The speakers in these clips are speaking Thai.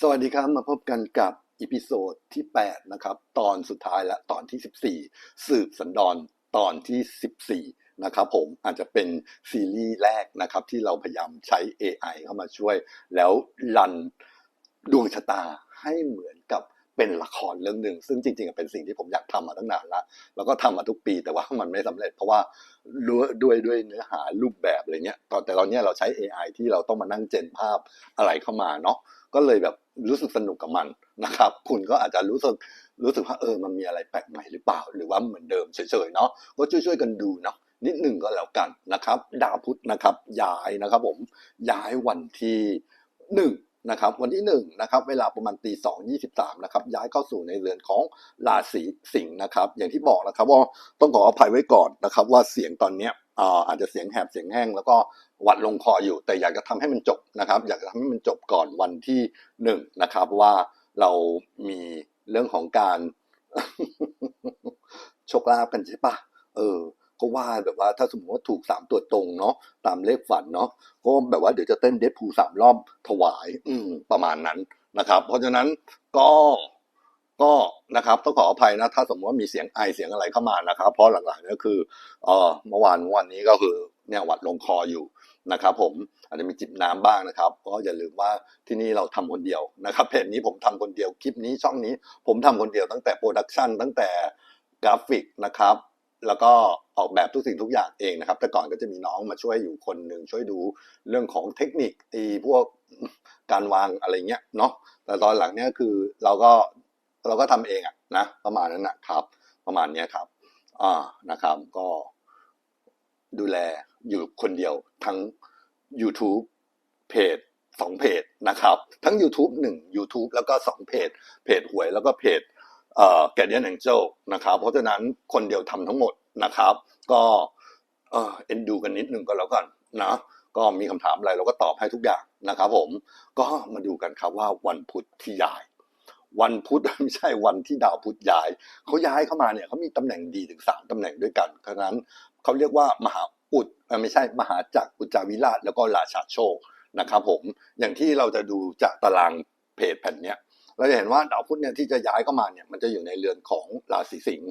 สวัสดีครับมาพบกันกับอีพิโซดที่ 8 นะครับ ตอนสุดท้ายและตอนที่ 14 สืบสันดอนตอนที่ 14 นะครับผมอาจจะเป็นซีรีส์แรกนะครับ ที่เราพยายามใช้ AI เข้ามาช่วย แล้วรันดวงชะตาให้เหมือนกับ เป็นละครเรื่องหนึ่งซึ่งจริงๆเป็นสิ่งที่ผมอยากทำมาตั้งนานล้วแล้วก็ทำมาทุกปีแต่ว่ามันไม่สำเร็จ เพราะว่าด้วยด้วยด้วยเนื้อหารูปแบบอะไรเงี้ยตอนแต่ตอนเนี้ยเราใช้ AI ที่เราต้องมานั่งเจนภาพอะไรเข้ามาเนาะก็เลยแบบรู้สึกสนุกกับมันนะครับ คุณก็อาจจะรู้สึกรู้สึกว่าเออมันมีอะไรแปลกใหม่หรือเปล่า หรือว่าเหมือนเดิมเฉยๆเนาะก็ช่วยๆกันดูเนาะนิดหนึ่งก็แล้วกันนะครับ ดาวพุธนะครับย้ายนะครับ ผมย้ายวันที่หนึ่ง นะครับวันที่หนึ่งนะครับเวลาประมาณตีสองยี่สิบสามนะครับย้ายเข้าสู่ในเรือนของราศีสิงห์นะครับอย่างที่บอกนะครับว่าต้องขออภัยไว้ก่อนนะครับว่าเสียงตอนเนี้ยอาจจะเสียงแหบเสียงแห้งแล้วก็หวัดลงคออยู่แต่อยากจะทำให้มันจบนะครับ อยากจะทำให้มันจบก่อนวันที่หนึ่งนะครับว่าเรามีเรื่องของการโชคลาภกันใช่ปะเออ ก็ว่าแบบว่าถ้าสมมติว่าถูกสามตัวตรงเนาะตามเลขฝันเนาะก็แบบว่าเดี๋ยวจะเต้นเดดพูสามรอบถวาย อืมประมาณนั้นนะครับ เพราะฉะนั้นก็ก็นะครับต้องขออภัยนะถ้าสมมติว่ามีเสียงไอเสียงอะไรเข้ามานะครับ เพราะหลังๆนี่คือเออเมื่อวานวันนี้ก็คือเนี่ยหวัดลงคออยู่นะครับ ผมอาจจะมีจิบน้ำบ้างนะครับ ก็อย่าลืมว่าที่นี่เราทำคนเดียวนะครับเพจนี้ผมทำคนเดียวคลิปนี้ช่องนี้ ผมทำคนเดียวตั้งแต่โปรดักชันตั้งแต่กราฟิกนะครับ แล้วก็ออกแบบทุกสิ่งทุกอย่างเองนะครับ แต่ก่อนก็จะมีน้องมาช่วยอยู่คนหนึ่งช่วยดูเรื่องของเทคนิคไอ้พวกการวางอะไรเงี้ยเนาะแต่ตอนหลังเนี่ยคือเราก็เราก็ทำเองอะนะประมาณนั้นนะครับ ประมาณเนี้ยครับอ่านะครับก็ดูแลอยู่คนเดียวทั้ง YouTube เพจสองเพจนะครับ ทั้ง YouTube หนึ่ง YouTube แล้วก็สองเพจ เพจหวยแล้วก็เพจ แกเดียนแองเจลนะครับเพราะฉะนั้นคนเดียวทำทั้งหมดนะครับ ก็เออเอ็นดูกันนิดนึงก็แล้วกันนะก็มีคำถามอะไรเราก็ตอบให้ทุกอย่างนะครับผมก็มาดูกันครับว่าวันพุธที่ย้าย วันพุธไม่ใช่วันที่ดาวพุธย้ายเขาย้ายเข้ามาเนี่ยเขามีตำแหน่งดีถึงสามตำแหน่งด้วยกันเพราะฉะนั้นเขาเรียกว่ามหาอุดไม่ใช่มหาจักรอุจาวิราชแล้วก็ราชาโชคนะครับผมอย่างที่เราจะดูจากตารางเพจแผ่นเนี้ย เราจะเห็นว่าดาวพุธเนี่ยที่จะย้ายเข้ามาเนี่ยมันจะอยู่ในเรือนของราศีสิงห์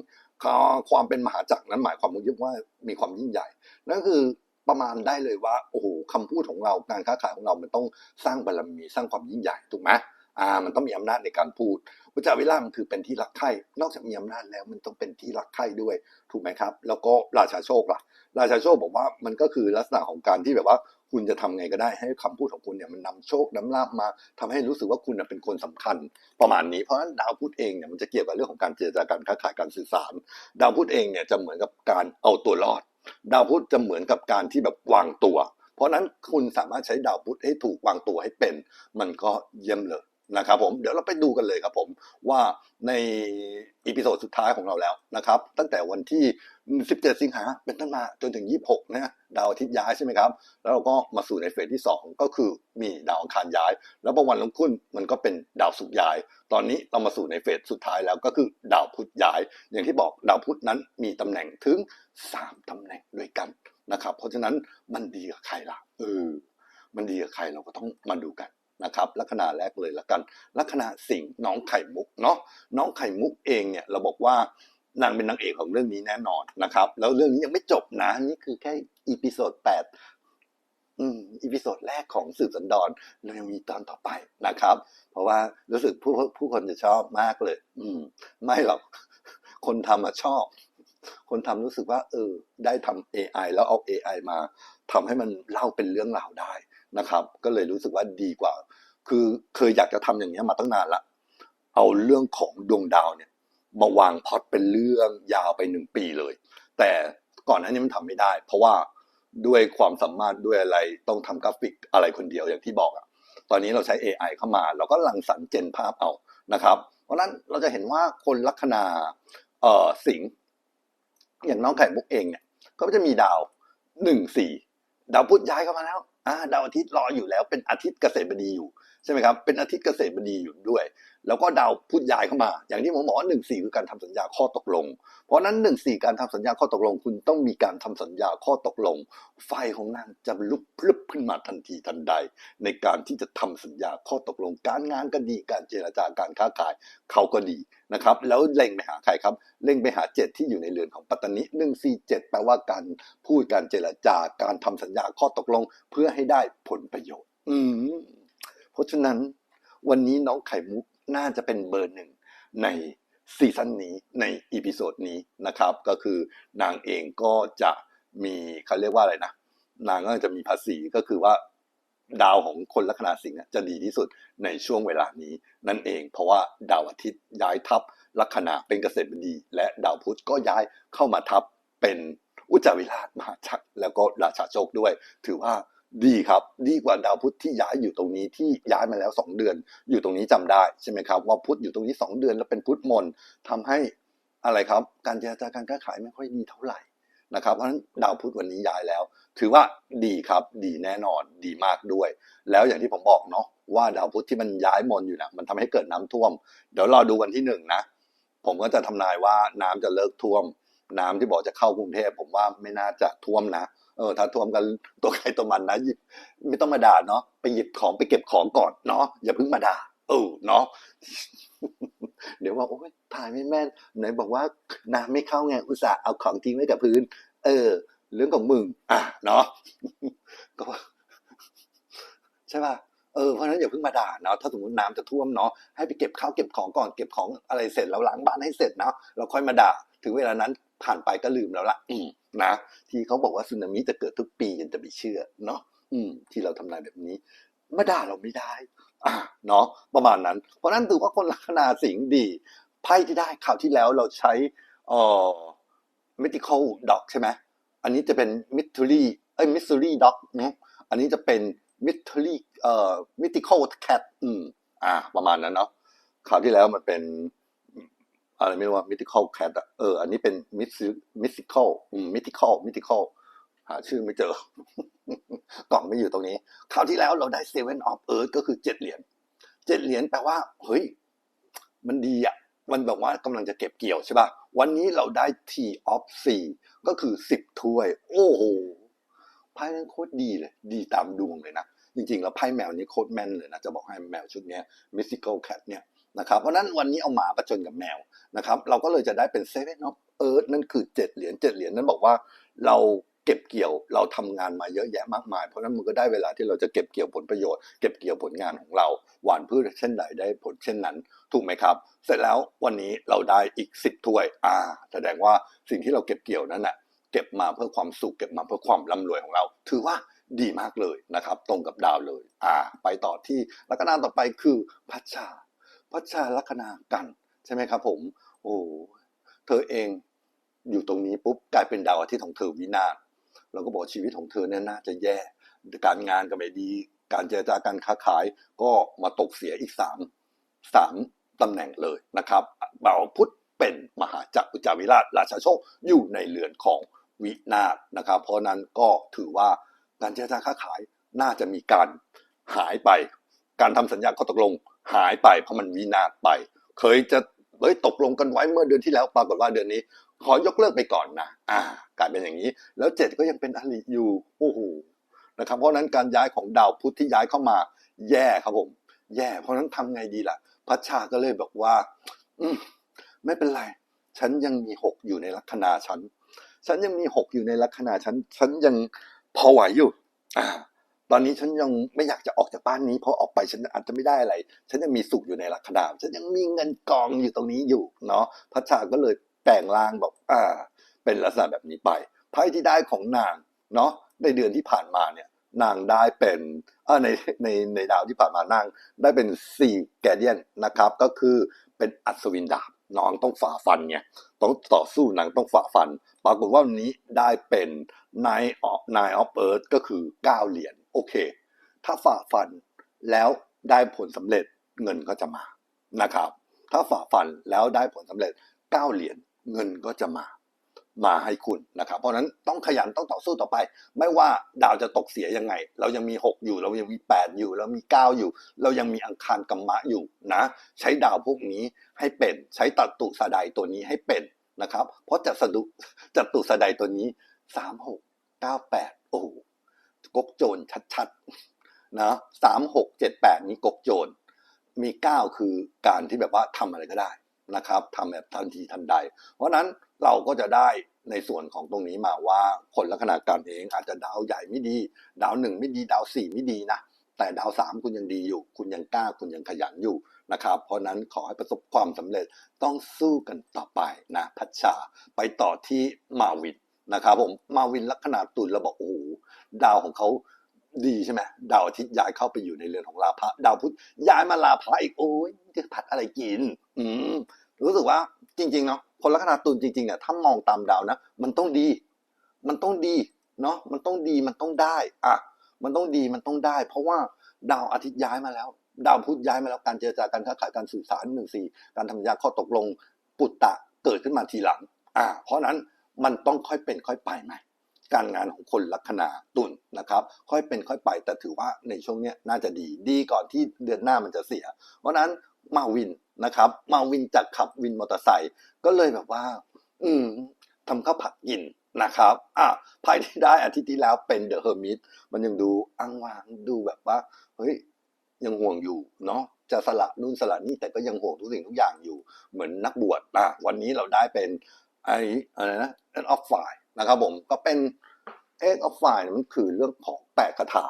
ความเป็นมหาจักรนั้นหมายความว่ามีความยิ่งใหญ่นั่นคือประมาณได้เลยว่าโอ้โหคำพูดของเราการค้าขายของเรามันต้องสร้างบารมีสร้างความยิ่งใหญ่ถูกไหมอ่ามันต้องมีอำนาจในการพูดพระเจ้าวิลามันคือเป็นที่รักใคร่นอกจากมีอำนาจแล้วมันต้องเป็นที่รักใคร่ด้วยถูกไหมครับ แล้วก็ราชาโชคล่ะ ราชาโชคบอกว่ามันก็คือลักษณะของการที่แบบว่า คุณจะทำไงก็ได้ให้คำพูดของคุณเนี่ยมันนำโชคนำลาบมาทำให้รู้สึกว่าคุณน่ะเป็นคนสำคัญ ประมาณนี้เพราะฉะนั้นดาวพุธเองเนี่ยมันจะเกี่ยวกับเรื่องของการเจรจาการค้าขายการสื่อสาร ดาวพุธเองเนี่ยจะเหมือนกับการเอาตัวรอด ดาวพุธจะเหมือนกับการที่แบบวางตัว เพราะฉะนั้นคุณสามารถใช้ดาวพุธให้ถูกวางตัวให้เป็น มันก็เยี่ยมเลย นะครับผมเดี๋ยวเราไปดูกันเลยครับผมว่าในอีพิโซดสุดท้ายของเราแล้วนะครับ ตั้งแต่วันที่ 17 สิงหาเป็นต้นมาจนถึง 26นะดาวอาทิตย์ย้ายใช่ไหมครับ แล้วเราก็มาสู่ในเฟสที่ 2 ก็คือมีดาวอังคารย้าย แล้วพอวันลงขึ้นมันก็เป็นดาวศุกร์ย้าย ตอนนี้เรามาสู่ในเฟสสุดท้ายแล้วก็คือดาวพุธย้าย อย่างที่บอกดาวพุธนั้นมีตำแหน่งถึง 3ตำแหน่งด้วยกันนะครับ เพราะฉะนั้นมันดีกับใครล่ะเออมันดีกับใครเราก็ต้องมาดูกัน นะครับลัคนาแรกเลยละกัน ลัคนาสิงห์น้องไข่มุกเนาะน้องไข่มุกเองเนี่ยเราบอกว่านางเป็นนางเอกของเรื่องนี้แน่นอนนะครับ แล้วเรื่องนี้ยังไม่จบนะนี่คือแค่อีพิโซดแปดอืมอีพิโซดแรกของสืบสันดอนเรายังมีตอนต่อไปนะครับ เพราะว่ารู้สึกผู้ผู้คนจะชอบมากเลย อืม ไม่หรอกคนทำอะชอบ คนทำรู้สึกว่า เออ ได้ทำ AI แล้วเอา AI มาทำให้มันเล่าเป็นเรื่องราวได้นะครับ ก็เลยรู้สึกว่าดีกว่า คือเคยอยากจะทำอย่างนี้มาตั้งนานละ เอาเรื่องของดวงดาวเนี่ยมาวางพอตเป็นเรื่องยาวไปหนึ่งปีเลย แต่ก่อนหน้านี้มันทำไม่ได้ เพราะว่าด้วยความสามารถด้วยอะไรต้องทำกราฟิกอะไรคนเดียวอย่างที่บอกอะตอนนี้เราใช้ AI เข้ามา เราก็ลังสรรค์เจนภาพเอานะครับ เพราะนั้นเราจะเห็นว่าคนลัคนาเอ่อสิงอย่างน้องไข่มุกเองเนี่ยก็จะมีดาวหนึ่งสี่ดาวพุธย้ายเข้ามาแล้วอ่าดาวอาทิตย์รออยู่แล้วเป็นอาทิตย์เกษตรบดีอยู่ ใช่ไหมครับ เป็นอาทิตย์เกษตรบดีอยู่ด้วย แล้วก็ดาวพุธย้ายเข้ามา อย่างที่ผมบอกหนึ่งสี่คือการทำสัญญาข้อตกลง เพราะนั้นหนึ่งสี่การทำสัญญาข้อตกลง คุณต้องมีการทำสัญญาข้อตกลง ไฟของนางจะลุกพลึบขึ้นมาทันทีทันใด ในการที่จะทำสัญญาข้อตกลง การงานก็ดีการเจรจาการค้าขายเขาก็ดีนะครับแล้วเล็งไปหาใครครับเล็งไปหาเจ็ดที่อยู่ในเรือนของปัตตานีหนึ่งสี่เจ็ดแปลว่าการพูดการเจรจาการทำสัญญาข้อตกลง เพื่อให้ได้ผลประโยชน์ อืม เพราะฉะนั้นวันนี้น้องไข่มุกน่าจะเป็นเบอร์หนึ่งในซีซั่นนี้ในอีพิโซดนี้นะครับ ก็คือนางเองก็จะมีเขาเรียกว่าอะไรนะ นางก็จะมีภาษีก็คือว่าดาวของคนลัคนาสิงห์จะดีที่สุดในช่วงเวลานี้นั่นเอง เพราะว่าดาวอาทิตย์ย้ายทับลัคนาเป็นเกษตรบดี และดาวพุธก็ย้ายเข้ามาทับเป็นอุจจาวิราชมหาชักแล้วก็ราชาโชคด้วย ถือว่า ดีครับ ดีกว่าดาวพุธที่ย้ายอยู่ตรงนี้ที่ย้ายมาแล้วสองเดือน อยู่ตรงนี้จำได้ใช่ไหมครับว่าพุธอยู่ตรงนี้สองเดือนแล้วเป็นพุธมนทำให้อะไรครับ การเจรจาการค้าขายไม่ค่อยดีเท่าไหร่นะครับเพราะฉะนั้นดาวพุธวันนี้ย้ายแล้ว ถือว่าดีครับดีแน่นอนดีมากด้วย แล้วอย่างที่ผมบอกเนาะว่าดาวพุธที่มันย้ายมนอยู่นะมันทำให้เกิดน้ำท่วม เดี๋ยวรอดูวันที่หนึ่งนะผมก็จะทำนายว่าน้ำจะเลิกท่วม น้ำที่บอกจะเข้ากรุงเทพผมว่าไม่น่าจะท่วมนะเออถ้าท่วมกันตัวใครตัวมันนะหยิบไม่ต้องมาด่าเนาะไปหยิบของไปเก็บของก่อนเนาะอย่าเพิ่งมาด่าเออเนาะเดี๋ยวว่าโอ้ยถ่ายไม่แม่นไหนบอกว่าน้ำไม่เข้าไงอุตส่าห์เอาของทิ้งไว้กับพื้น เออ เรื่องของมึงอะเนาะก็ใช่ป่ะเออเพราะฉะนั้นอย่าเพิ่งมาด่าเนาะถ้าสมมติน้ำจะท่วมเนาะให้ไปเก็บข้าวเก็บของก่อนเก็บของอะไรเสร็จแล้วล้างบ้านให้เสร็จเนาะเราค่อยมาด่า ถึงเวลานั้น ผ่านไปก็ลืมแล้วล่ะอืมนะที่เขาบอกว่าสึนามิจะเกิดทุกปียังจะไปเชื่อเนาะอืม ที่เราทำนายแบบนี้มาด่าเราไม่ได้อะเนาะประมาณนั้น เพราะฉะนั้นถือว่าคนลัคนาสิงห์ดีไพ่ที่ได้ข่าวที่แล้วเราใช้เอ่อ mythical dog ใช่ไหมอันนี้จะเป็น mystery เอ้ย mystery dog เนอะอันนี้จะเป็น mystery เอ่อ mythical cat อืม อ่า ประมาณนั้นเนาะคราวที่แล้วมันเป็น อะไรไม่รู้ว่า mythical cat อะเออ อันนี้เป็น myth- mythical อืม mythical mythical หาชื่อไม่เจอ กล่องไม่อยู่ตรงนี้ คราวที่แล้วเราได้ seven of earth ก็คือเจ็ดเหรียญเจ็ดเหรียญแปลว่า เฮ้ย มันดีอะมันแบบว่ากำลังจะเก็บเกี่ยวใช่ป่ะ วันนี้เราได้ T of 4ก็คือ 10 ถ้วย โอ้โห ไพ่นั้นโคตรดีเลย ดีตามดวงเลยนะ จริงๆ แล้วไพ่แมวนี้โคตรแม่นเลยนะ จะบอกให้แมวชุดนี้ mystical cat เนี่ย นะครับเพราะนั้นวันนี้เอาหมาประจนกับแมวนะครับเราก็เลยจะได้เป็น seven of earth นั่นคือ7เหรียญ7เหรียญนั้นบอกว่าเราเก็บเกี่ยวเราทำงานมาเยอะแยะมากมาย เพราะนั้นมันก็ได้เวลาที่เราจะเก็บเกี่ยวผลประโยชน์เก็บเกี่ยวผลงานของเราหว่านพืชเช่นใดได้ผลเช่นนั้น ถูกไหมครับ เสร็จแล้ววันนี้เราได้อีก 10 ถ้วยอ่า แสดงว่าสิ่งที่เราเก็บเกี่ยวนั้นน่ะเก็บมาเพื่อความสุขเก็บมาเพื่อความร่ำรวยของเรา ถือว่าดีมากเลยนะครับ ตรงกับดาวเลย อ่า ไปต่อที่ลัคนาต่อไปคือพัชชา พัชชาลัคนากันใช่ไหมครับ ผม โอ้เธอเองอยู่ตรงนี้ปุ๊บกลายเป็นดาวอาทิตย์ของเธอวินาศเราก็บอกชีวิตของเธอเนี่ยน่าจะแย่ การงานก็ไม่ดี การเจรจาการค้าขายก็มาตกเสียอีกสามสามตำแหน่งเลยนะครับบ่าวพุทธเป็นมหาจักรอุจาวิราชราชาโชคอยู่ในเรือนของวินาศนะครับ เพราะนั้นก็ถือว่าการเจรจาค้าขายน่าจะมีการหายไป การทำสัญญาข้อตกลง หายไปเพราะมันวินาศไป เคยจะเฮ้ยตกลงกันไว้เมื่อเดือนที่แล้วปรากฏว่าเดือนนี้ ขอยกเลิกไปก่อนนะอ่ากลายเป็นอย่างนี้ แล้วเจ็ดก็ยังเป็นอริอยู่โอ้โหนะครับเพราะนั้นการย้ายของดาวพุธที่ย้ายเข้ามา แย่ครับผม แย่เพราะนั้นทำไงดีล่ะ พัชชาก็เลยบอกว่า อืมไม่เป็นไร ฉันยังมีหกอยู่ในลัคนาฉัน ฉันยังมีหกอยู่ในลัคนาฉัน ฉันยังพอไหวอยู่ อ่า ตอนนี้ฉันยังไม่อยากจะออกจากบ้านนี้เพราะออกไปฉันอาจจะไม่ได้อะไร ฉันยังมีสุขอยู่ในลัคนาฉันยังมีเงินกองอยู่ตรงนี้อยู่เนาะพัชชาก็เลยแปลงร่างบอกอ่า เป็นลักษณะแบบนี้ไปไพ่ที่ได้ของนางเนาะในเดือนที่ผ่านมาเนี่ยนางได้เป็นในในในดาวที่ผ่านมานางได้เป็นสี่แกเดียนนะครับ ก็คือเป็นอัศวินดาบน้องต้องฝ่าฟันไงต้องต่อสู้นางต้องฝ่าฟัน ปรากฏว่าวันนี้ได้เป็น Nine of Nine of Earth ก็คือ9เหรียญ โอเค ถ้าฝ่าฟันแล้วได้ผลสำเร็จเงินก็จะมานะครับ ถ้าฝ่าฟันแล้วได้ผลสำเร็จ9เหรียญเงินก็จะมามาให้คุณนะครับ เพราะนั้นต้องขยันต้องต่อสู้ต่อไป ไม่ว่าดาวจะตกเสียยังไง เรายังมี 6 อยู่ เรายังมี 8 อยู่ เรามี 9 อยู่ เรายังมีอังคารกัมมะอยู่นะ ใช้ดาวพวกนี้ให้เป็นใช้ตัตุสดายตัวนี้ให้เป็นนะครับ เพราะจัตุสดุจัตุสดายตัวนี้ 3 6 9 8 โอ้โห กกโจรชัดๆนะ3 6 7 8นี้กกโจรมี9คือการที่แบบว่าทำอะไรก็ได้นะครับทำแบบทันทีทันใด เพราะนั้นเราก็จะได้ในส่วนของตรงนี้มาว่าคนลัคนาการเองอาจจะดาวใหญ่ไม่ดี ดาวหนึ่งไม่ดีดาวสี่ไม่ดีนะแต่ดาวสามคุณยังดีอยู่ คุณยังกล้าคุณยังขยันอยู่นะครับเพราะฉะนั้นขอให้ประสบความสำเร็จต้องสู้กันต่อไปนะพัชชาไปต่อที่มาวิน นะครับผมมาวินลัคนาตุลเราบอกโอ้โหดาวของเขาดีใช่ไหมดาวอาทิตย์ย้ายเข้าไปอยู่ในเรือนของลาภะดาวพุธย้ายมาลาภะอีกโอ้ยจะพัดอะไรกิน อืมรู้สึกว่าจริงๆเนาะคนลัคนาตุลจริงๆเนี่ยถ้ามองตามดาวนะมันต้องดี มันต้องดีเนาะมันต้องดีมันต้องได้อะมันต้องดีมันต้องได้ เพราะว่าดาวอาทิตย์ย้ายมาแล้ว ดาวพุธย้ายมาแล้วการเจรจาการค้าขายการสื่อสารหนึ่งสี่การทำสัญญาข้อตกลงปุตตะเกิดขึ้นมาทีหลัง อ่า เพราะนั้น มันต้องค่อยเป็นค่อยไปไหมการงานของคนลัคนาตุลนะครับ ค่อยเป็นค่อยไปแต่ถือว่าในช่วงนี้น่าจะดีดีก่อนที่เดือนหน้ามันจะเสีย เพราะนั้นมาวินนะครับ มาวินจากขับวินมอเตอร์ไซค์ก็เลยแบบว่า อืมทำข้าวผัดกินนะครับอะไพ่ที่ได้อาทิตย์ที่แล้วเป็นเดอะเฮอร์มิตมันยังดูอ้างว้างดูแบบว่าเฮ้ยยังห่วงอยู่เนาะจะสละนู่นสละนี่แต่ก็ยังห่วงทุกสิ่งทุกอย่างอยู่ เหมือนนักบวชอะวันนี้เราได้เป็น ไอ้อะไรนะ end of fire นะครับผมก็เป็น end of fire เนี่ยมันคือเรื่องของแปดคาถา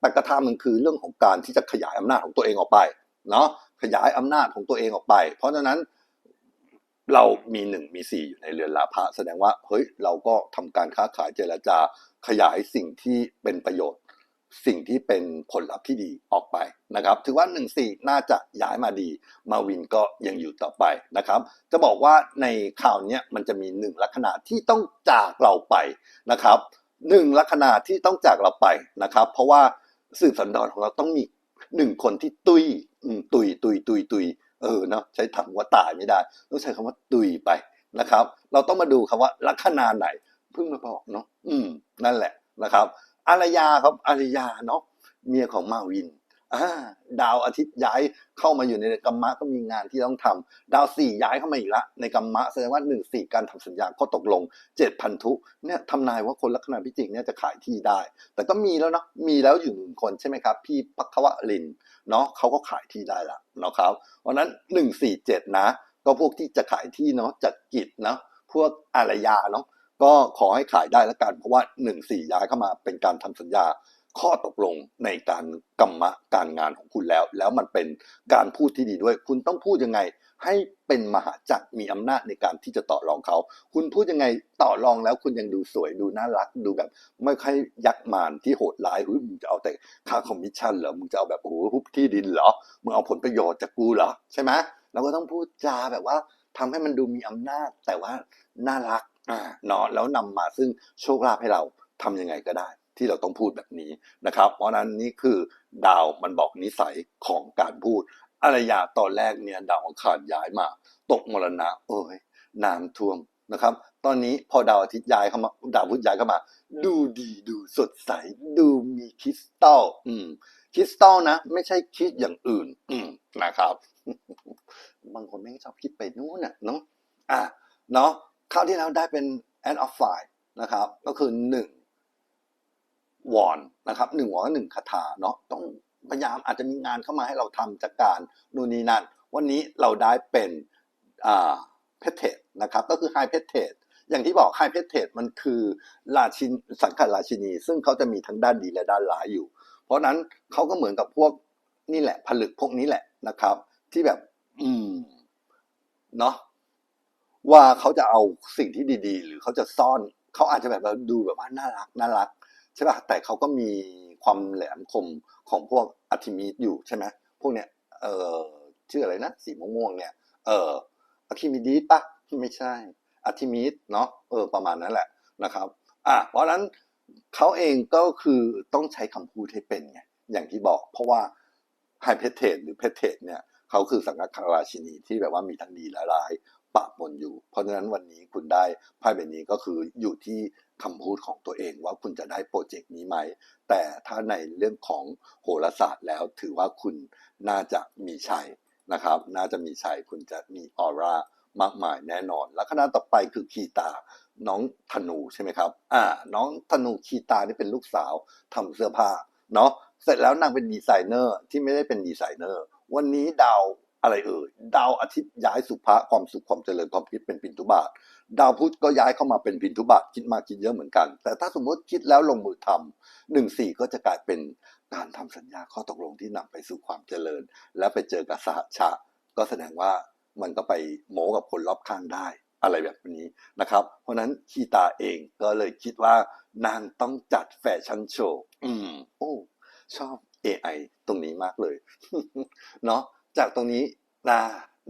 แปดคาถามันคือเรื่องของการที่จะขยายอำนาจของตัวเองออกไปเนาะขยายอำนาจของตัวเองออกไป เพราะฉะนั้นเรามีหนึ่งมีสี่อยู่ในเรือนลาภะแสดงว่าเฮ้ยเราก็ทำการค้าขายเจรจาขยายสิ่งที่เป็นประโยชน์ สิ่งที่เป็นผลลัพธ์ที่ดีออกไปนะครับ ถือว่า1นสี่น่าจะย้ายมาดี มาวินก็ยังอยู่ต่อไปนะครับ จะบอกว่าในข่าวนี้มันจะมีหนึ่งลัคนาที่ต้องจากเราไปนะครับหนึ่งลัคนาที่ต้องจากเราไปนะครับ เพราะว่าสืบสันดอนของเราต้องมีหนึ่งคนที่ตุยตุยตุยตุยตุยเออเนาะใช้ถังว่าตายไม่ได้ต้องใช้คำว่าตุยไปนะครับ เราต้องมาดูครับว่าลัคนาไหนเพิ่งมาบอกเนาะอืมนั่นแหละนะครับ อารยาครับอารยาเนาะเมียของมาวินดาวอาทิตย์ย้ายเข้ามาอยู่ในกัมมะก็มีงานที่ต้องทำดาวสี่ย้ายเข้ามาอีกละ ในกัมมะแสดงว่าหนึ่งสี่การทำสัญญาข้อตกลงเจ็ดพันธุเนี่ยทำนายว่าคนลัคนาพิจิกเนี่ยจะขายที่ได้ แต่ก็มีแล้วเนาะมีแล้วอยู่หนึ่งคนใช่ไหมครับ พี่พักวะลินเนาะเขาก็ขายที่ได้ละเนาะครับเพราะฉะนั้นหนึ่งสี่เจ็ดนะ ก็พวกที่จะขายที่เนาะจัดกิจเนาะพวกอารยาเนาะ ก็ขอให้ขายได้แล้วกัน เพราะว่า1นสี่ย้ายเข้ามาเป็นการทำสัญญาข้อตกลงในการกรรมะการงานของคุณแล้ว แล้วมันเป็นการพูดที่ดีด้วย คุณต้องพูดยังไง ให้เป็นมหาจักรมีอำนาจในการที่จะต่อรองเขา คุณพูดยังไงต่อรองแล้วคุณยังดูสวยดูน่ารักดูแบบ ไม่ค่อยยักษ์มารที่โหดร้ายเฮ้ยมึงจะเอาแต่ค่าคอมมิชชั่นเหรอมึงจะเอาแบบโอ้โหฮุบที่ดินเหรอมึงเอาผลประโยชน์จากกูเหรอใช่ไหมเราก็ต้องพูดจาแบบว่าทำให้มันดูมีอำนาจแต่ว่าน่ารัก เนาะแล้วนำมาซึ่งโชคลาภให้เราทำยังไงก็ได้ ที่เราต้องพูดแบบนี้นะครับ เพราะนั้นนี่คือดาวมันบอกนิสัยของการพูดอารยาตอนแรกเนี่ยดาวอังคารย้ายมา ตกมรณะโอ้ยน้ำท่วมนะครับ ตอนนี้พอดาวอาทิตย์ย้ายเข้ามาดาวพุธย้ายเข้ามา ดูดีดูสดใส ดูมีคริสตัลอืมคริสตัลนะ ไม่ใช่คิดอย่างอื่น อืมนะครับ บางคนไม่ชอบคิดไปนู่นน่ะเนาะอะเนาะ คราวที่แล้วได้เป็น end of fire นะครับ ก็คือหนึ่งวอนนะครับหนึ่งวอนก็หนึ่งคาถาเนาะต้องพยายามอาจจะมีงานเข้ามาให้เราทำจากการนู่นนี่นั่น วันนี้เราได้เป็นอ่าเพเทสนะครับ ก็คือไฮเพเทสอย่างที่บอกไฮเพเทสมันคือราชินสังกัดราชินี ซึ่งเขาจะมีทั้งด้านดีและด้านร้ายอยู่ เพราะฉะนั้นเขาก็เหมือนกับพวกนี่แหละผลึกพวกนี้แหละนะครับ ที่แบบ อืมเนาะ ว่าเขาจะเอาสิ่งที่ดีๆ หรือเขาจะซ่อนเขาอาจจะแบบว่าดูแบบว่าน่ารักน่ารักใช่ป่ะแต่เขาก็มีความแหลมคมของพวกอัติมีดอยู่ใช่ไหมพวกเนี้ยเออชื่ออะไรนะสีม่วงๆเนี่ย เอออะคิมิดีปะไม่ใช่อะทิมิดเนาะเออประมาณนั้นแหละนะครับ อะเพราะนั้นเขาเองก็คือต้องใช้คำพูดให้เป็นไงอย่างที่บอก เพราะว่าไฮเพเทสหรือเพเทสเนี่ยเขาคือสังกัดราชินีที่แบบว่ามีทั้งดีและร้าย ปะปนอยู่ เพราะฉะนั้นวันนี้คุณได้ไพ่ใบนี้ก็คืออยู่ที่คำพูดของตัวเองว่าคุณจะได้โปรเจกต์นี้ไหม แต่ถ้าในเรื่องของโหราศาสตร์แล้วถือว่าคุณน่าจะมีชัยนะครับ น่าจะมีชัยคุณจะมีออร่ามากมายแน่นอนแล้วคณะต่อไปคือคีตา น้องธนูใช่ไหมครับ อ่า น้องธนูคีตานี่เป็นลูกสาวทำเสื้อผ้าเนาะ เสร็จแล้วนางเป็นดีไซเนอร์ที่ไม่ได้เป็นดีไซเนอร์ วันนี้ดาว อะไรเอ่ยดาวอาทิตย์ย้ายสุภะความสุขความเจริญความคิดเป็นปินทุบาท ดาวพุธก็ย้ายเข้ามาเป็นพินทุบาทคิดมากคิดเยอะเหมือนกัน แต่ถ้าสมมติคิดแล้วลงมือทำหนึ่งสี่ก็จะกลายเป็นการทำสัญญาข้อตกลงที่นำไปสู่ความเจริญ และไปเจอกับสหชะ ก็แสดงว่ามันก็ไปโมกับคนรอบข้างได้อะไรแบบนี้นะครับ เพราะฉะนั้นคีตาเองก็เลยคิดว่านางต้องจัดแฟชั่นโชว์ อืม โอ้ ชอบ AI ตรงนี้มากเลย เนาะ จากตรงนี้นะ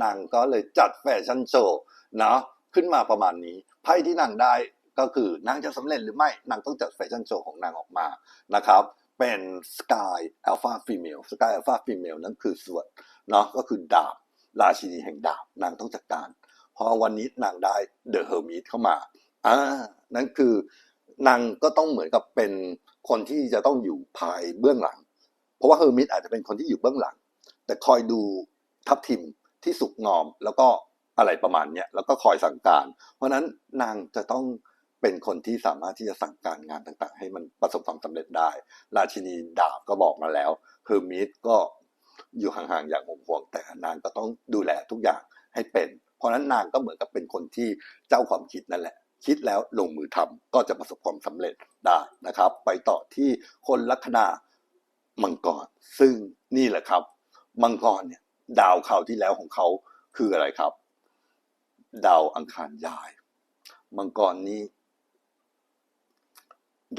นางก็เลยจัดแฟชั่นโชว์เนาะขึ้นมาประมาณนี้ไพ่ที่นางได้ก็คือนางจะสำเร็จหรือไม่นางต้องจัดแฟชั่นโชว์ของนางออกมานะครับ เป็น Sky Alpha Female Sky Alpha Female นั่นคือส่วนเนาะก็คือดาบราชินีแห่งดาบนางต้องจัดการ เพราะวันนี้นางได้เดอะเฮอร์มิเข้ามาอ่านั่นคือนางก็ต้องเหมือนกับเป็นคนที่จะต้องอยู่ภายเบื้องหลัง เพราะว่าเฮอร์มิอาจจะเป็นคนที่อยู่เบื้องหลัง แต่คอยดูทัพทิมที่สุกงอม แล้วก็อะไรประมาณเนี้ยแล้วก็คอยสั่งการ เพราะนั้นนางจะต้องเป็นคนที่สามารถที่จะสั่งการงานต่างๆ ให้มันประสบความสำเร็จได้ ราชินีดาบก็บอกมาแล้วเฮอร์มิสก็อยู่ห่างๆอย่างห่วงแต่นางก็ต้องดูแลทุกอย่างให้เป็น เพราะฉะนั้นนางก็เหมือนกับเป็นคนที่เจ้าความคิดนั่นแหละ คิดแล้วลงมือทำก็จะประสบความสำเร็จได้นะครับ ไปต่อที่คนลัคนามังกรซึ่งนี่แหละครับ มังกรเนี่ย ดาวข่าวที่แล้วของเขาคืออะไรครับ ดาวอังคารย้าย มังกรนี้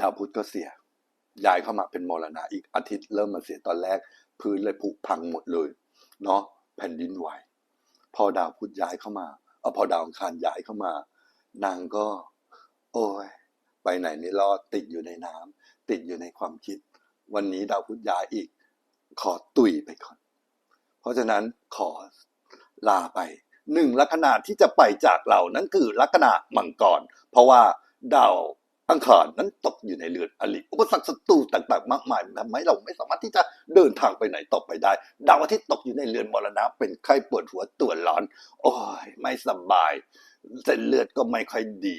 ดาวพุธก็เสียย้ายเข้ามาเป็นมรณะอีกอาทิตย์เริ่มมาเสียตอนแรก พื้นเลยผุพังหมดเลยเนาะแผ่นดินไหว พอดาวพุธย้ายเข้ามาเออพอดาวอังคารย้ายเข้ามา นางก็ โอ้ยไปไหนไม่รอดติดอยู่ในน้ำติดอยู่ในความคิด วันนี้ดาวพุธย้ายอีก ขอตุยไปก่อน เพราะฉะนั้นขอลาไปหนึ่งลัคนาที่จะไปจากเรานั่นคือลัคนามังกร เพราะว่าดาวอังคารนั้นตกอยู่ในเรือนอลิอุปสรรคศัตรูต่างๆ มากมายทำให้เราไม่สามารถที่จะเดินทางไปไหนต่อไปได้ ดาวอาทิตย์ตกอยู่ในเรือนมรณะ เป็นไข้ปวดหัวตัวร้อน โอ้ยไม่สบาย เส้นเลือดก็ไม่ค่อยดี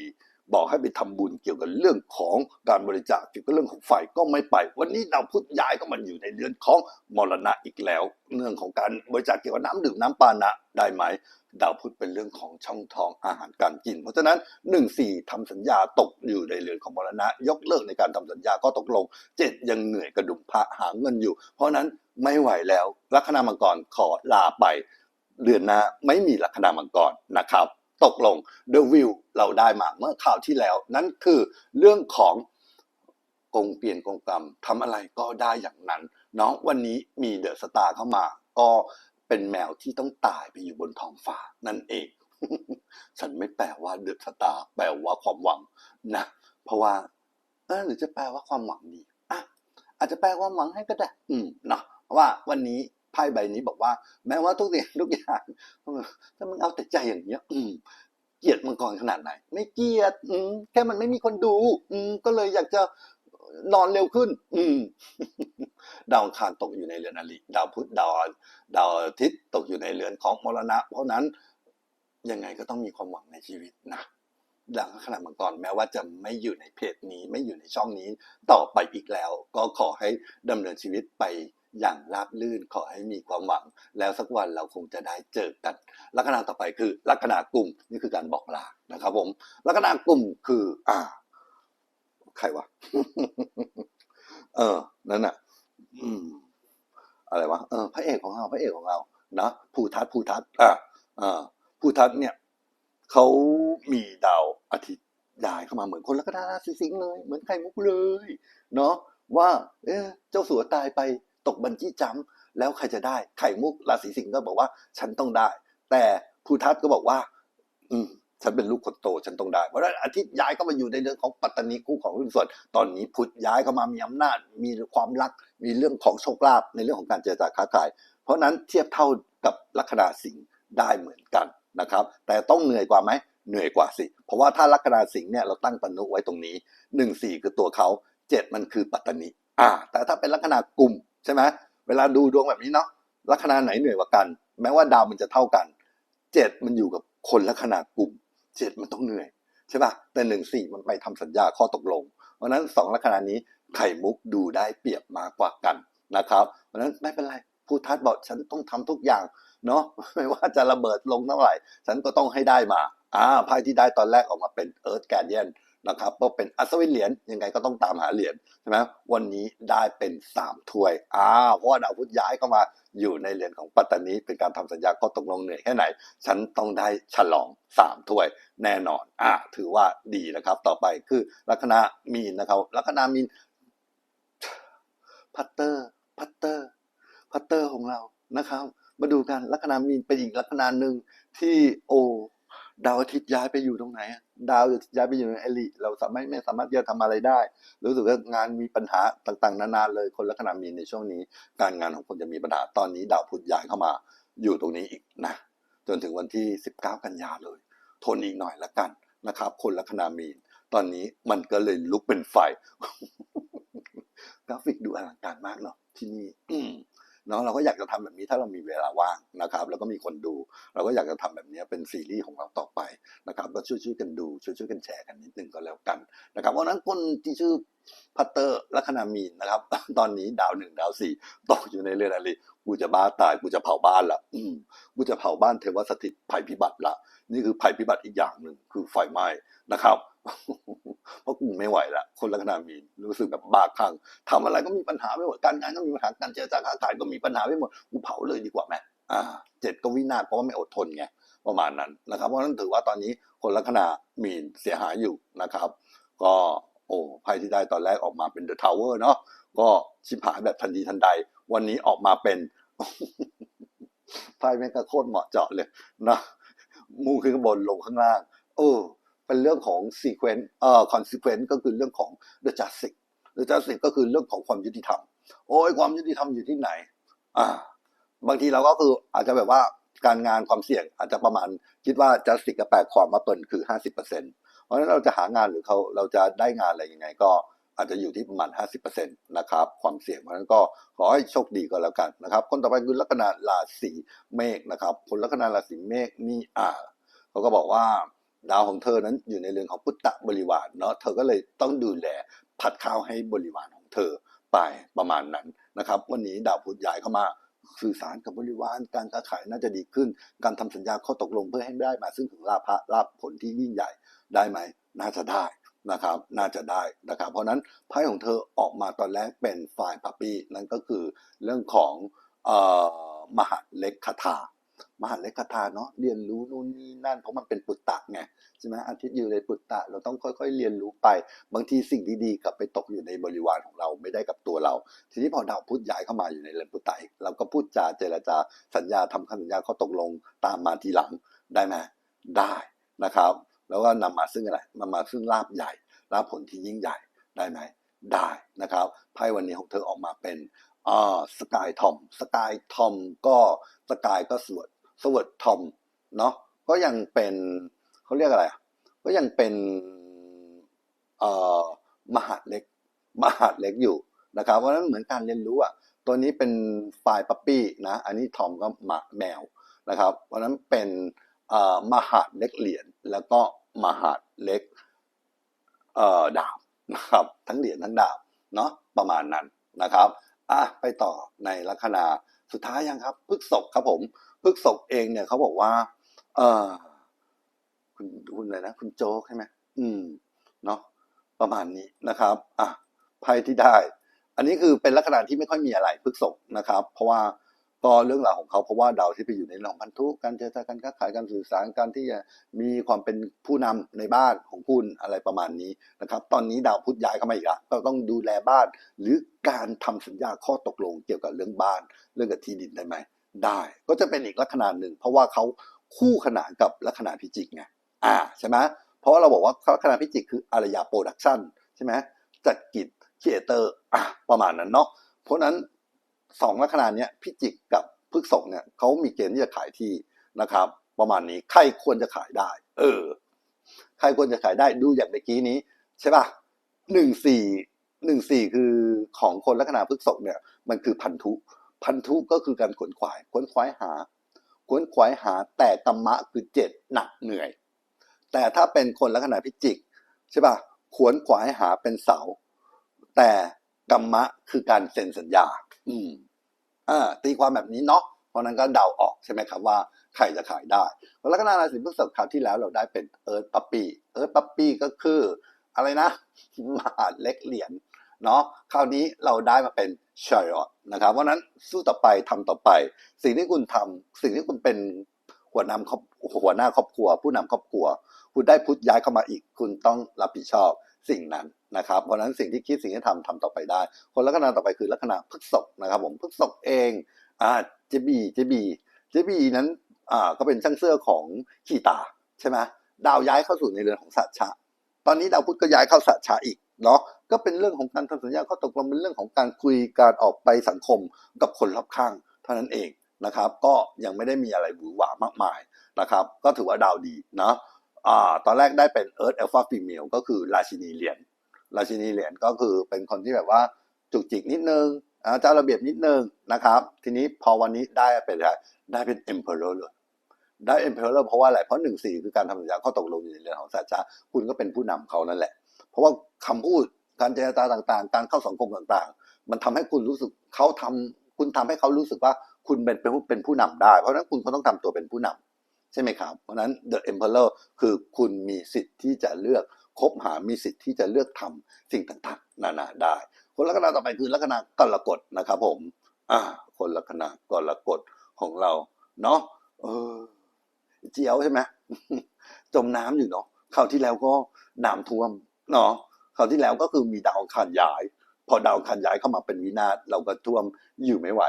บอกให้ไปทำบุญเกี่ยวกับเรื่องของการบริจาคเกี่ยวกับเรื่องของไฟก็ไม่ไป วันนี้ดาวพุธย้ายก็มันอยู่ในเรือนของมรณะอีกแล้ว เรื่องของการบริจาคเกี่ยวกับน้ำดื่มน้ำปานะได้ไหมดาวพุธเป็นเรื่องของช่องทองอาหารการกิน เพราะฉะนั้นหนึ่งสี่ทำสัญญาตกอยู่ในเรือนของมรณะ ยกเลิกในการทำสัญญาก็ตกลงเจ็ดยังเหนื่อยกระดุมพระหาเงินอยู่ เพราะฉะนั้นไม่ไหวแล้วลัคนามังกรขอลาไป เดือนหน้าไม่มีลัคนามังกรนะครับ ตกลง The View เราได้มาเมื่อข่าวที่แล้ว นั่นคือเรื่องของกงเปลี่ยนกงกรรมทำอะไรก็ได้อย่างนั้นเนาะวันนี้มีเดอะสตาร์เข้ามา ก็เป็นแมวที่ต้องตายไปอยู่บนท้องฟ้านั่นเอง ฉันไม่แปลว่าเดอะสตาร์แปลว่าความหวังนะ เพราะว่าเออหรือจะแปลว่าความหวังดีอะอาจจะแปลความหวังให้ก็ได้ อืมเนาะว่าวันนี้ ไพ่ใบนี้บอกว่า แม้ว่าทุกสิ่งทุกอย่างถ้ามึงเอาแต่ใจอย่างเงี้ย อืเกลียดมังกรขนาดไหน ไม่เกลียด อืแค่มันไม่มีคนดู อืก็เลยอยากจะนอนเร็วขึ้น อืม ดาวคารตกอยู่ในเรือนอริดาวพุธดาวดาวอาทิตย์ตกอยู่ในเรือนของมรณะ เพราะนั้นยังไงก็ต้องมีความหวังในชีวิตนะดังขนาดมังกรแม้ว่าจะไม่อยู่ในเพจนี้ ไม่อยู่ในช่องนี้ต่อไปอีกแล้ว ก็ขอให้ดำเนินชีวิตไป อย่างราบรื่นขอให้มีความหวัง แล้วสักวันเราคงจะได้เจอกัน ลัคนาต่อไปคือลัคนากลุ่มนี่คือการบอกลานะครับผมลัคนากลุ่มคือ อ่า ใครวะเออ นั่นน่ะอืมอะไรวะเออพระเอกของเราพระเอกของเรานะภูทัศภูทัศอ่าอ่าภูทัศเนี่ยเขามีดาวอาทิตย์ย้ายเข้ามาเหมือนคนลัคนาราศีสิงห์เลย เหมือนไข่มุกเลย เนาะว่า เอ๊ะเจ้าสัวตายไป ตกบัญชีจำแล้วใครจะได้ไข่มุกราศีสิงห์ก็บอกว่าฉันต้องได้ แต่ภูทัศก็บอกว่า อืมฉันเป็นลูกคนโตฉันต้องได้เพราะฉะนั้นอาทิตย์ย้ายเข้ามาอยู่ในเรื่องของปัตตานีคู่ของหุ้นส่วน ตอนนี้พุธย้ายเข้ามามีอำนาจ มีความรัก มีเรื่องของโชคลาภในเรื่องของการเจรจาค้าขาย เพราะนั้นเทียบเท่ากับลัคนาสิงห์ได้เหมือนกันนะครับ แต่ต้องเหนื่อยกว่าไหมเหนื่อยกว่าสิ เพราะว่าถ้าลัคนาสิงห์เนี่ยเราตั้งตนุไว้ตรงนี้หนึ่งสี่คือตัวเขาเจ็ดมันคือปัตตานีอ่า แต่ถ้าเป็นลัคนากลุ่ม ใช่ไหมเวลาดูดวงแบบนี้เนาะลัคนาไหนเหนื่อยกว่ากัน แม้ว่าดาวมันจะเท่ากันเจ็ดมันอยู่กับคนลัคนากลุ่มเจ็ดมันต้องเหนื่อยใช่ป่ะแต่หนึ่งสี่มันไปทำสัญญาข้อตกลง เพราะฉะนั้นสองลัคนานี้ไข่มุกดูได้เปรียบมากกว่ากันนะครับ เพราะนั้นไม่เป็นไรผู้ทัดบอกฉันต้องทำทุกอย่างเนาะไม่ว่าจะระเบิดลงเท่าไหร่ ฉันก็ต้องให้ได้มาอ่าไพ่ที่ได้ตอนแรกออกมาเป็นเอิร์ธแกเดียน นะครับก็เป็นอัศวินเหรียญยังไงก็ต้องตามหาเหรียญใช่ไหมวันนี้ได้เป็นสามถ้วยอ่าเพราะว่าดาวพุธย้ายเข้ามาอยู่ในเหรียญของปัตตานีเป็นการทำสัญญาก็ตกลงเหนื่อยแค่ไหน ฉันต้องได้ฉลองสามถ้วยแน่นอนอ่าถือว่าดีนะครับ ต่อไปคือลัคนามีนนะครับลัคนามีนพัตเตอร์พัตเตอร์พัตเตอร์ของเรานะครับ มาดูกันลัคนามีนเป็นอีกลัคนาหนึ่งที่โอ ดาวอาทิตย์ย้ายไปอยู่ตรงไหนอะดาวจะย้ายไปอยู่ในเอลิเราสามารถไม่สามารถที่จะทำอะไรได้ รู้สึกว่างานมีปัญหาต่างๆ นานาเลยคนลัคนามีในช่วงนี้ การงานของคนจะมีปัญหาตอนนี้ ดาวพุธย้ายเข้ามาอยู่ตรงนี้อีกนะจนถึงวันที่ 19 กันยาเลย ทนอีกหน่อยละกันนะครับ คนลัคนามีน ตอนนี้มันก็เลยลุกเป็นไฟกราฟิกดูอลังการมากเนาะที่นี่อื เนาะเราก็อยากจะทำแบบนี้ถ้าเรามีเวลาว่างนะครับ แล้วก็มีคนดู เราก็อยากจะทำแบบนี้เป็นซีรีส์ของเราต่อไปนะครับก็ช่วยช่วยๆกันดูช่วยช่วยๆกันแชร์กันนิดนึงก็แล้วกันนะครับเพราะฉะนั้นคนที่ชื่อพัตเตอร์ลัคนามีนนะครับ ตอนนี้ดาวหนึ่งดาวสี่ตกอยู่ในเรือนอะไรกูจะบ้าตายกูจะเผาบ้านละอืมกูจะเผาบ้านเทวสถิตภัยพิบัติละนี่คือภัยพิบัติอีกอย่างหนึ่งคือไฟไหม้นะครับ เพราะกูไม่ไหวละคนลัคนามีนรู้สึกแบบบ้าคลั่งทำอะไรก็มีปัญหาไปหมดการงานก็มีปัญหาการเจรจาค้าขายก็มีปัญหาไปหมดกูเผาเลยดีกว่าไหมอ่าเจ็ดก็วินาศเพราะว่าไม่อดทนไงประมาณนั้นนะครับ เพราะนั้นถือว่าตอนนี้คนลัคนามีนเสียหายอยู่นะครับ ก็โอ้ไพ่ที่ได้ตอนแรกออกมาเป็นเดอะทาวเวอร์เนาะก็ชิบหายแบบทันทีทันใด วันนี้ออกมาเป็นไพ่แม่งก็โคตรเหมาะเจาะเลยนะมูขึ้นข้างบนลงข้างล่าง เออ เป็นเรื่องของ sequence เอ่อ consequence ก็คือเรื่องของ the justice the justice ก็คือเรื่องของความยุติธรรม โอ้ยความยุติธรรมอยู่ที่ไหน อ่า บางทีเราก็คืออาจจะแบบว่าการงานความเสี่ยงอาจจะประมาณคิดว่า justice กับแปลความว่าตนคือ50%เปอร์เซ็นต์เพราะฉะนั้นเราจะหางานหรือเขาเราจะได้งานอะไรยังไงก็อาจจะอยู่ที่ประมาณ 50%นะครับ ความเสี่ยงเพราะฉะนั้นก็ขอให้โชคดีก็แล้วกันนะครับ คนต่อไปคือลัคนาราศีเมษนะครับ คนลัคนาราศีเมษนี่อ่าเขาก็บอกว่า ดาวของเธอนั้นอยู่ในเรือนของพุทธบริวารเนาะเธอก็เลยต้องดูแลผัดข้าวให้บริวารของเธอไปประมาณนั้นนะครับ วันนี้ดาวพุธย้ายเข้ามาสื่อสารกับบริวารการค้าขายน่าจะดีขึ้น การทำสัญญาข้อตกลงเพื่อให้ได้มาซึ่งถึงลาภะลาภผลที่ยิ่งใหญ่ได้ไหมน่าจะได้นะครับ น่าจะได้นะครับ เพราะนั้นไพ่ของเธอออกมาตอนแรกเป็นฝ่ายปัปปี้นั่นก็คือเรื่องของออมหาเล็กคาถา มหาเล็กคาถาเนาะเรียนรู้นู่นนี่นั่นเพราะมันเป็นปุตตะไงใช่ไหมอาทิตย์อยู่ในปุตตะเราต้องค่อย ๆ เรียนรู้ไป บางทีสิ่งดีๆกลับไปตกอยู่ในบริวารของเราไม่ได้กับตัวเรา ทีนี้พอดาวพุธย้ายเข้ามาอยู่ในเรือนปุตตะเราก็พูดจาเจรจาสัญญาทำคำสัญญาข้อตกลงตามมาทีหลังได้ไหมได้นะครับ แล้วก็นำมาซึ่งอะไรมามาซึ่งลาบใหญ่ลาบผลที่ยิ่งใหญ่ได้ไหมได้นะครับไพ่วันนี้ของเธอออกมาเป็นอ่าสกายทอมสกายทอมก็ สกายก็สวดสวดทอมเนาะก็ยังเป็นเขาเรียกอะไร ก็ยังเป็นเอ่อมหาเล็ก มหาเล็กอยู่นะครับเพราะนั้นเหมือนการเรียนรู้อะตัวนี้เป็นไฟล์ปั๊ปปี้นะอันนี้ทอมก็หมาแมวนะครับเพราะนั้นเป็นเอ่อมหาเล็กเหรียญแล้วก็มหาเล็กเอ่อดาบนะครับ ทั้งเหรียญทั้งดาบเนาะประมาณนั้นนะครับอะไปต่อในลัคนา สุดท้ายยังครับพึกศกครับผมพึกศกเองเนี่ยเขาบอกว่า เออคุณคุณอะไรนะคุณโจ๊กใช่ไหมอืมเนาะประมาณนี้นะครับ อะไพ่ที่ได้ อันนี้คือเป็นลักษณะที่ไม่ค่อยมีอะไรพึกศกนะครับ เพราะว่า ก็เรื่องราวของเขาเพราะว่าดาวที่ไปอยู่ในเรื่องของพันธุการเจรจาการค้าขายการสื่อสารการที่จะมีความเป็นผู้นำในบ้านของคุณอะไรประมาณนี้นะครับตอนนี้ดาวพุธย้ายเข้ามาอีกละก็ต้องดูแลบ้าน หรือการทำสัญญาข้อตกลงเกี่ยวกับเรื่องบ้าน เรื่องกับที่ดินได้ไหมได้ ก็จะเป็นอีกลักษณะหนึ่ง เพราะว่าเขาคู่ขนานกับลัคนาพิจิกไงอ่าใช่ไหมเพราะว่าเราบอกว่าลัคนาพิจิกคืออารยาโปรดักชั่นใช่ไหมจัดกิจครีเอเตอร์อะประมาณนั้นเนาะเพราะนั้น สองลัคนาเนี้ยพิจิกกับพฤกษกเนี่ยเขามีเกณฑ์ที่จะขายที่นะครับ ประมาณนี้ใครควรจะขายได้ เออ ใครควรจะขายได้ดูอย่างเมื่อกี้นี้ ใช่ป่ะหนึ่งสี่หนึ่งสี่คือของคนลัคนาพฤษภเนี่ย มันคือพันธุ พันธุก็คือการขวนขวายขวนขวายหาขวนขวายหาแต่กรรมะคือเจ็ดหนักเหนื่อย แต่ถ้าเป็นคนลัคนาพิจิกใช่ป่ะขวนขวายหาเป็นเสา แต่กรรมะคือการเซ็นสัญญา อืมอ่าตีความแบบนี้เนาะเพราะนั้นก็เดาออกใช่ไหมครับว่าใครจะขายได้ลัคนาราศีพฤษภคราวที่แล้วเราได้เป็นเอิร์ธปั๊ปปี้เอิร์ธปั๊ปปี้ก็คือ อะไรนะมหาเล็กเหรียญเนาะคราวนี้เราได้มาเป็นชายอตนะครับเพราะนั้นสู้ต่อไปทำต่อไป สิ่งที่คุณทำสิ่งที่คุณเป็นหัวหน้าครอบหัวหน้าครอบครัว ผู้นำครอบครัว คุณได้พุทธย้ายเข้ามาอีก คุณต้องรับผิดชอบ สิ่งนั้นนะครับเพราะนั้นสิ่งที่คิดสิ่งที่ทำทำต่อไปได้ คนลัคนาต่อไปคือลัคนาพฤษภนะครับ ผมพฤษภเองอ่าเจบีเจบีเจบีนั้นอ่าก็เป็นช่างเสื้อของขีตาใช่ไหมดาวย้ายเข้าสู่ในเรือนของสัตชะ ตอนนี้ดาวพุธก็ย้ายเข้าสัตชะอีกเนาะก็เป็นเรื่องของการทำสัญญาข้อตกลงเป็นเรื่องของการคุยการออกไปสังคมกับคนรอบข้างเท่านั้นเองนะครับ ก็ยังไม่ได้มีอะไรหวือหวามากมายนะครับ ก็ถือว่าดาวดีเนาะ อ่าตอนแรกได้เป็น Earth Alpha Female ก็คือราชินีเหรียญราชินีเหรียญก็คือเป็นคนที่แบบว่าจุกจิกนิดนึงเจ้าระเบียบนิดนึงนะครับ ทีนี้พอวันนี้ได้เป็นอะไรได้เป็น Emperor เลยได้ Emperor เพราะว่าอะไรเพราะหนึ่งสี่คือการทำสัญญาข้อตกลงอยู่ในเรื่องของสัจจะคุณก็เป็นผู้นำเขานั่นแหละ เพราะว่าคำพูดการเจรจาต่างๆ การเข้าสังคมต่างๆ มันทำให้คุณรู้สึกเขาทำคุณทำให้เขารู้สึกว่าคุณเป็นเป็นผู้นผู้นำได้ เพราะฉะนั้นคุณก็ต้องทำตัวเป็นผู้นำ ใช่ไหมครับ เพราะนั้น The Emperor คือคุณมีสิทธิ์ที่จะเลือกคบหามีสิทธิ์ที่จะเลือกทำสิ่งต่างๆ นานาได้ คนลัคนาต่อไปคือลัคนากรกฎนะครับผม อ่า คนลัคนากรกฎของเรา เนาะเออเจียวใช่ไหมจมน้ำอยู่เนาะคราวที่แล้วก็น้ำท่วมเนาะคราวที่แล้วก็คือมีดาวอังคารย้าย พอดาวอังคารย้ายเข้ามาเป็นวินาศเราก็ท่วมอยู่ไม่ไหว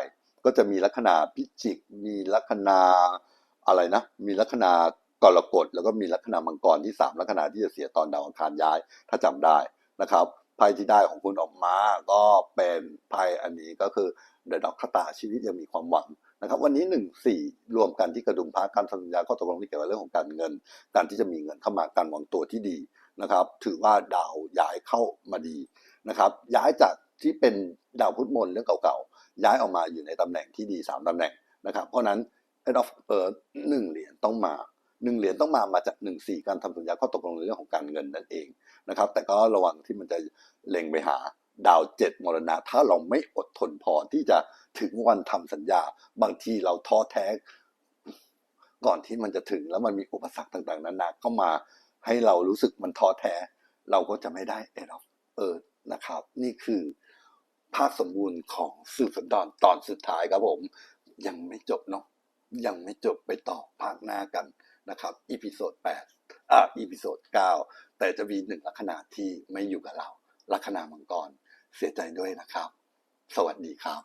ก็จะมีลัคนาพิจิก มีลัคนา อะไรนะ มีลัคนากรกฎแล้วก็มีลัคนามังกรที่สามลัคนาที่จะเสียตอนดาวอังคารย้าย ถ้าจำได้นะครับไพ่ที่ได้ของคุณออกมาก็เป็นไพ่อันนี้ก็คือเดอะด็อกคตาชีวิตยังมีความหวังนะครับ วันนี้หนึ่งสี่รวมกันที่กระดุมพระการสัญญาข้อตกลงที่เกี่ยวกับเรื่องของการเงิน การที่จะมีเงินเข้ามาการวางตัวที่ดีนะครับ ถือว่าดาวย้ายเข้ามาดีนะครับ ย้ายจากที่เป็นดาวพุธมนเรื่องเก่าๆย้ายออกมาอยู่ในตำแหน่งที่ดีสามตำแหน่งนะครับ เพราะนั้น ฉะนั้น Head of Earth หนึ่งเหรียญต้องมาหนึ่งเหรียญต้องมามาจากหนึ่งสี่การทำสัญญาข้อตกลงในเรื่องของการเงินนั่นเองนะครับ แต่ก็ระวังที่มันจะเล็งไปหาดาวเจ็ดมรณะ ถ้าเราไม่อดทนพอที่จะถึงวันทำสัญญา บางทีเราท้อแท้ ก่อนที่มันจะถึงแล้วมันมีอุปสรรคต่างๆ นานาเข้ามาให้เรารู้สึกมันท้อแท้ เราก็จะไม่ได้เอร of เออนะครับ นี่คือภาคสมบูรณ์ของสืบสันดอนตอนสุดท้ายครับผม ยังไม่จบเนาะ ยังไม่จบไปต่อภาคหน้ากันนะครับอีพิโซด8อ่าอีพิโซด9แต่จะมีหนึ่งลัคนาที่ไม่อยู่กับเรา ลัคนามังกร เสียใจด้วยนะครับ สวัสดีครับ